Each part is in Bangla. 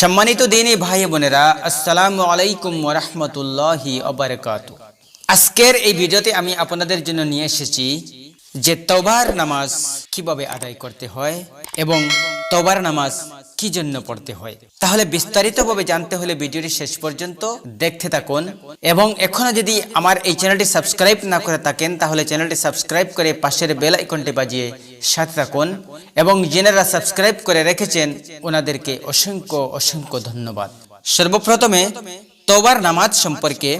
সম্মানিত দিনী ভাই বোনেরা, আসসালামু আলাইকুম ওরহমতুল্লাহি অবরকাত আজকের এই ভিডিওতে আমি আপনাদের জন্য নিয়ে এসেছি যে তওবার নামাজ কীভাবে আদায় করতে হয় এবং তওবার নামাজ কি জন্য পড়তে হয়। তাহলে বিস্তারিতভাবে জানতে হলে ভিডিওটি শেষ পর্যন্ত দেখতে থাকুন এবং এখনও যদি আমার এই চ্যানেলটি সাবস্ক্রাইব না করে থাকেন, তাহলে চ্যানেলটি সাবস্ক্রাইব করে পাশের বেল আইকনটি বাজিয়ে সাথে থাকুন এবং যেনারা সাবস্ক্রাইব করে রেখেছেন ওনাদেরকে অসংখ্য অসংখ্য ধন্যবাদ। সর্বপ্রথমে তোবার নামাজ সম্পর্কে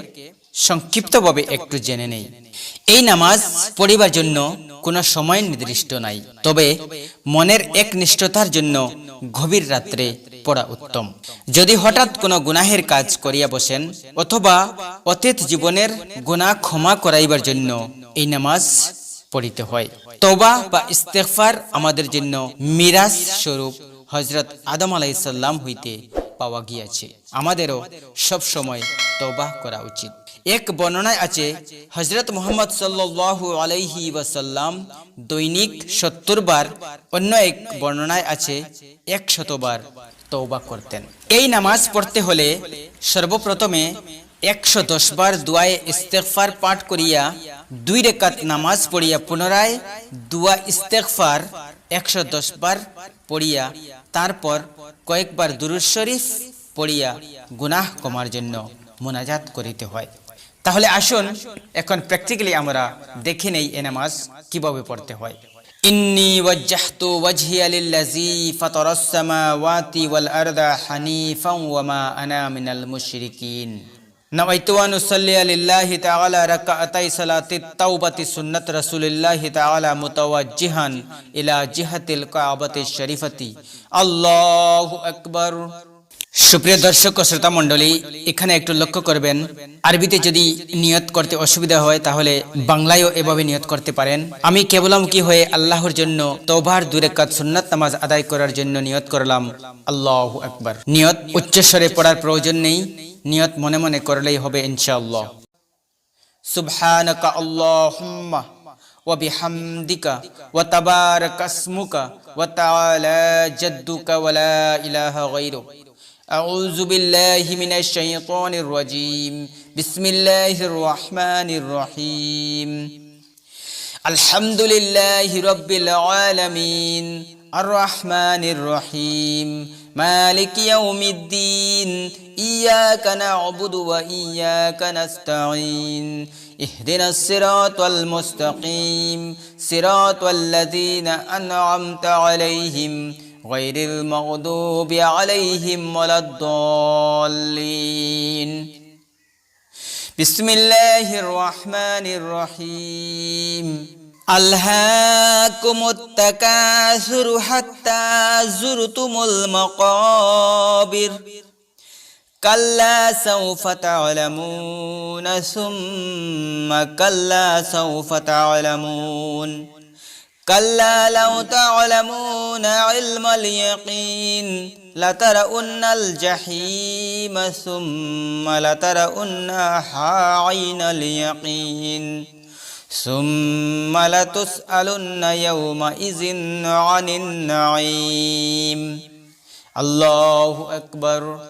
সংক্ষিপ্তভাবে একটু জেনে নেই। এই নামাজ পড়িবার জন্য কোনো সময় নির্দিষ্ট নাই, তবে মনের এক নিষ্ঠতার জন্য গভীর রাত্রে পড়া উত্তম। যদি হঠাৎ কোনো গুনাহের কাজ করিয়া বসেন অথবা অতীত জীবনের গুনাহ ক্ষমা করাইবার জন্য এই নামাজ পড়িতে হয়। তবা বা ইস্তেগফার আমাদের জন্য মিরাজ স্বরূপ হজরত আদম আলাইসাল্লাম হইতে পাওয়া গিয়াছে। আমাদেরও সব সময় তবা করা উচিত। এক বর্ণনায় আছে হজরত মোহাম্মদ সাল্লাল্লাহু আলাইহি ওয়াসাল্লাম দৈনিক সত্তর বার অন্য এক বর্ণনায় আছে একশতবার তওবা করতেন। এই নামাজ পড়তে হলে সর্বপ্রথমে একশো দশ বার দুয়ায়ে ইস্তেগফার পাঠ করিয়া দুই রেকাত নামাজ পড়িয়া পুনরায় দুয়া ইস্তেগফার একশো দশ বার পড়িয়া তারপর কয়েকবার দুরুদ শরীফ পড়িয়া গুনাহ কমার জন্য মোনাজাত করিতে হয়। তাহলে আসুন, এখন প্র্যাকটিক্যালি আমরা দেখে নেই এ নামাজ কীভাবে পড়তে হয়। ইন্নি ওয়াজ্জাহতু ওয়াজহিয়া লিল্লাযী ফাতারাস সামাওয়াতি ওয়াল আরদা ওয়া মা আনা মিনাল মুশরিকিন। নওয়াইতুয়ানুসল্লাহ তালা রকাতাই সালাতি তাওবাতি সুন্নত রসুলিল্লাহ তালা মুতাওয়াজিহান ইলা জিহাতিল কাবাতি শরীফতি আল্লাহ আকবর সুপ্রিয় দর্শক ও শ্রোতা মণ্ডলী, এখানে একটু লক্ষ্য করবেন, আরবিতে যদি নিয়ত করতে অসুবিধা হয়, তাহলে বাংলায়ও এভাবে নিয়ত করতে পারেন। আমি কেবলামুখী হয়ে আল্লাহর জন্য তোবার দুরেকাত সুন্নাত নামাজ আদায় করার জন্য নিয়ত করলাম। আল্লাহ একবার নিয়ত উচ্চস্বরে পড়ার প্রয়োজন নেই। নিয়ত মনে মনে করলেই হবে ইনশাআল্লাহ সুবহানাকা আল্লাহুম্মা ওয়া বিহামদিকা ওয়া তাবারাকা ইসমুকা ওয়া তাআলা জাদ্দুকা ওয়া লা ইলাহা গায়রুক أعوذ بالله من الشيطان الرجيم بسم الله الرحمن الرحيم الحمد لله رب العالمين الرحمن الرحيم مالك يوم الدين إياك نعبد وإياك نستعين اهدنا الصراط المستقيم صراط الذين أنعمت عليهم غير المغضوب عليهم ولا الضالين بسم الله الرحمن الرحيم ألهاكم التكاثر حتى زرتم المقابر كلا سوف تعلمون ثم كلا سوف تعلمون كلا لو تعلمون علم اليقين لترؤن الجحيم ثم لترؤنها عين اليقين ثم لتسألن يومئذ عن النعيم الله أكبر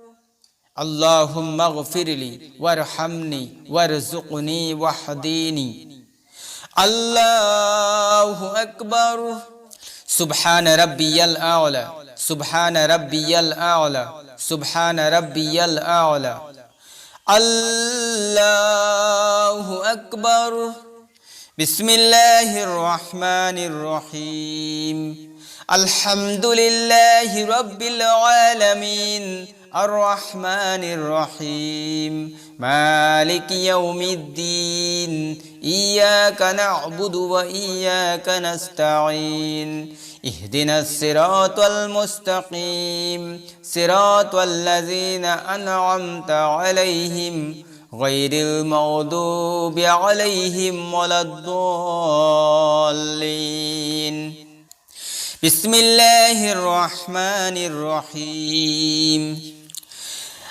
اللهم اغفر لي وارحمني وارزقني واهديني الله أكبر. سبحان ربي الأعلى. سبحان ربي الأعلى. سبحان ربي الأعلى. الله أكبر. بسم الله الرحمن الرحيم. الحمد لله رب العالمين. الرحمن الرحيم. مالك يوم الدين. إياك نعبد وإياك نستعين. اهدنا الصراط المستقيم. صراط الذين أنعمت عليهم. غير المغضوب عليهم ولا الضالين. بسم الله الرحمن الرحيم.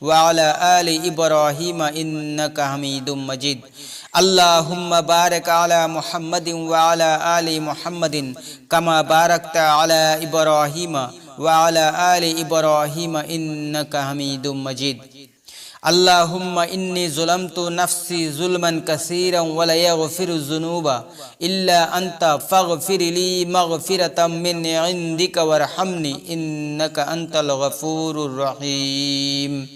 وعلى آل إبراهيم إنك حميد مجيد اللهم بارك على محمد وعلى آل محمد كما باركت على إبراهيم وعلى آل إبراهيم إنك حميد مجيد اللهم إني ظلمت نفسي ظلما كثيرا ولا يغفر الذنوب إلا أنت فاغفر لي مغفرة من عندك وارحمني إنك أنت الغفور الرحيم